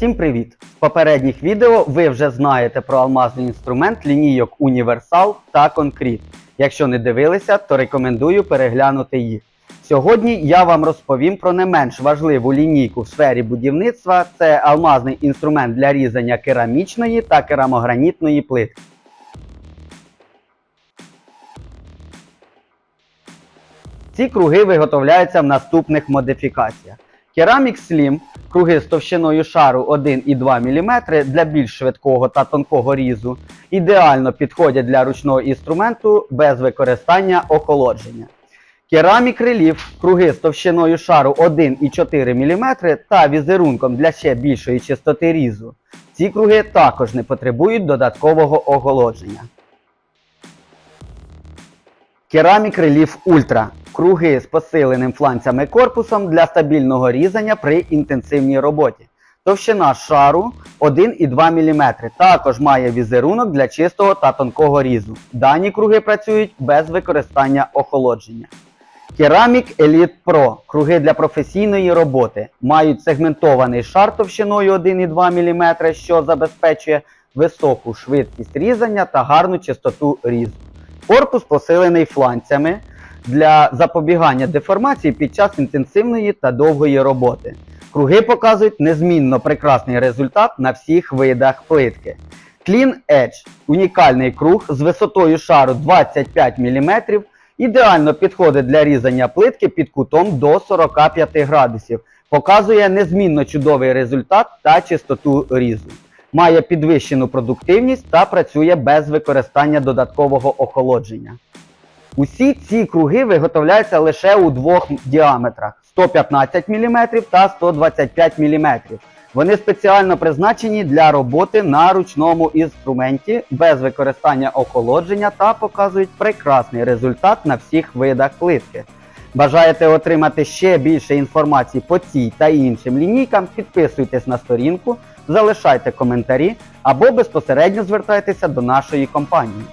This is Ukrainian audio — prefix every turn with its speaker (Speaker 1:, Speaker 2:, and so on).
Speaker 1: Всім привіт! В попередніх відео ви вже знаєте про алмазний інструмент лінійок Універсал та Конкріт. Якщо не дивилися, то рекомендую переглянути їх. Сьогодні я вам розповім про не менш важливу лінійку в сфері будівництва. Це алмазний інструмент для різання керамічної та керамогранітної плитки. Ці круги виготовляються в наступних модифікаціях. Ceramic Slim круги з товщиною шару 1 і 2 мм для більш швидкого та тонкого різу ідеально підходять для ручного інструменту без використання охолодження. Керамік Relief круги з товщиною шару 1 і 4 мм та візерунком для ще більшої чистоти різу. Ці круги також не потребують додаткового оголодження. Керамік Relief Ultra круги з посиленим фланцями корпусом для стабільного різання при інтенсивній роботі. Товщина шару 1,2 мм. Також має візерунок для чистого та тонкого різу. Дані круги працюють без використання охолодження. Керамік Elite Pro круги для професійної роботи мають сегментований шар товщиною 1,2 мм, що забезпечує високу швидкість різання та гарну чистоту різу. Корпус посилений фланцями для запобігання деформації під час інтенсивної та довгої роботи. Круги показують незмінно прекрасний результат на всіх видах плитки. Clean Edge унікальний круг з висотою шару 25 мм ідеально підходить для різання плитки під кутом до 45 градусів. Показує незмінно чудовий результат та чистоту різу. Має підвищену продуктивність та працює без використання додаткового охолодження. Усі ці круги виготовляються лише у двох діаметрах 115 мм та 125 мм. Вони спеціально призначені для роботи на ручному інструменті без використання охолодження та показують прекрасний результат на всіх видах плитки. Бажаєте отримати ще більше інформації по цій та іншим лінійкам, підписуйтесь на сторінку, залишайте коментарі або безпосередньо звертайтеся до нашої компанії.